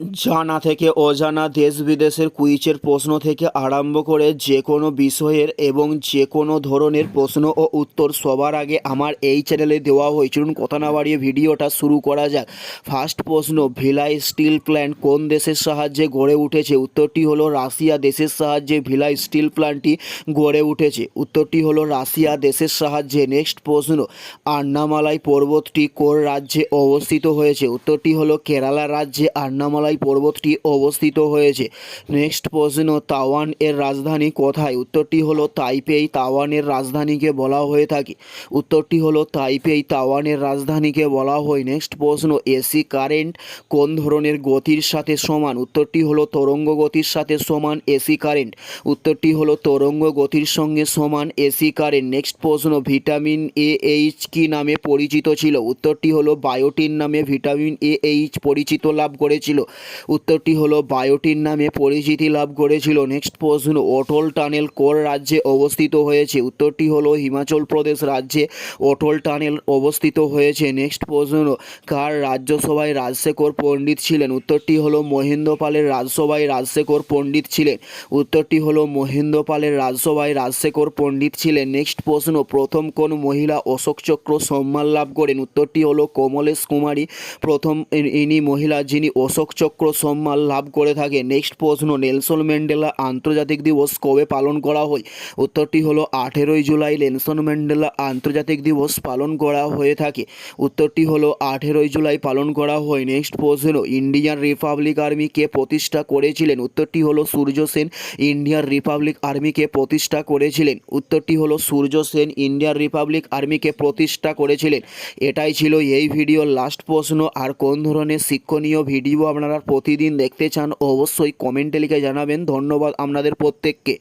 জানা থেকে অজানা দেশ বিদেশের কুইজের প্রশ্ন থেকে আরম্ভ করে যে কোনো বিষয়ের এবং যে কোনো ধরনের প্রশ্ন ও উত্তর সবার আগে আমার এই চ্যানেলে দেওয়া হয়। চলুন কথা না বাড়িয়ে ভিডিওটা শুরু করা যাক। ফার্স্ট প্রশ্ন, ভিলাই স্টিল প্ল্যান্ট কোন দেশের সাহায্যে গড়ে উঠেছে? উত্তরটি হলো রাশিয়া দেশের সাহায্যে ভিলাই স্টিল প্ল্যান্টটি গড়ে উঠেছে। উত্তরটি হলো রাশিয়া দেশের সাহায্যে। নেক্সট প্রশ্ন, আন্নামালাই পর্বতটি কোন রাজ্যে অবস্থিত হয়েছে? উত্তরটি হলো কেরালা রাজ্যে আন্নামালাই পর্বতটি অবস্থিত হয়েছে। নেক্সট প্রশ্ন, তাওয়ান এর রাজধানী কোথায়? উত্তরটি হলো তাইপেই তাওয়ানের রাজধানীকে বলা হয়ে থাকে। উত্তরটি হলো তাইপেই তাওয়ানের রাজধানীকে বলা হয়। নেক্সট প্রশ্ন, এসি কারেন্ট কোন ধরনের গতির সাথে সমান? উত্তরটি হলো তরঙ্গ গতির সাথে সমান, এসি কারেন্ট। উত্তরটি হলো তরঙ্গ গতির সঙ্গে সমান, এসি কারেন্ট। নেক্সট প্রশ্ন, ভিটামিন এ এইচ কি নামে পরিচিত ছিল? উত্তরটি হলো বায়োটিন নামে ভিটামিন এ এইচ পরিচিত লাভ করেছিল। উত্তরটি হলো, বায়োটিন নামে পরিচিতি লাভ করেছিল। নেক্সট প্রশ্ন, অটল টানেল কোন রাজ্যে অবস্থিত হয়েছে? উত্তরটি হলো, হিমাচল প্রদেশ রাজ্যে অটল টানেল অবস্থিত হয়েছে। নেক্সট প্রশ্ন, কার রাজ্যসভায় রাজশেখর পণ্ডিত ছিলেন? উত্তরটি হলো মহেন্দ্র পালের রাজসভায় রাজশেখর পণ্ডিত ছিলেন। উত্তরটি হলো মহেন্দ্র পালের রাজসভায় রাজশেখর পণ্ডিত ছিলেন। নেক্সট প্রশ্ন, প্রথম কোন মহিলা অশোক চক্র সম্মান লাভ করেন? উত্তরটি হলো, কমলেশ কুমারী। প্রথম ইনি মহিলা যিনি অশোক চক্র সম্মান লাভ করে থাকে। নেক্সট প্রশ্ন, নেলসন ম্যান্ডেলা আন্তর্জাতিক দিবস কবে পালন করা হয়? উত্তরটি হলো আঠেরোই জুলাই, নেলসন ম্যান্ডেলা আন্তর্জাতিক দিবস পালন করা হয়ে থাকে। উত্তরটি হলো আঠেরোই জুলাই পালন করা হয়। নেক্সট প্রশ্ন, ইন্ডিয়ান রিপাবলিক আর্মি কে প্রতিষ্ঠা করেছিলেন? উত্তরটি হলো সূর্য সেন, ইন্ডিয়ান রিপাবলিক আর্মিকে প্রতিষ্ঠা করেছিলেন। উত্তরটি হলো সূর্য সেন, ইন্ডিয়ান রিপাবলিক আর্মিকে প্রতিষ্ঠা করেছিলেন। এটাই ছিল এই ভিডিওর লাস্ট প্রশ্ন। আর কোন ধরনের শিক্ষণীয় ভিডিও আপনারা প্রতিদিন দেখতে চান অবশ্যই কমেন্টে লিখে জানাবেন। ধন্যবাদ আপনাদের প্রত্যেককে।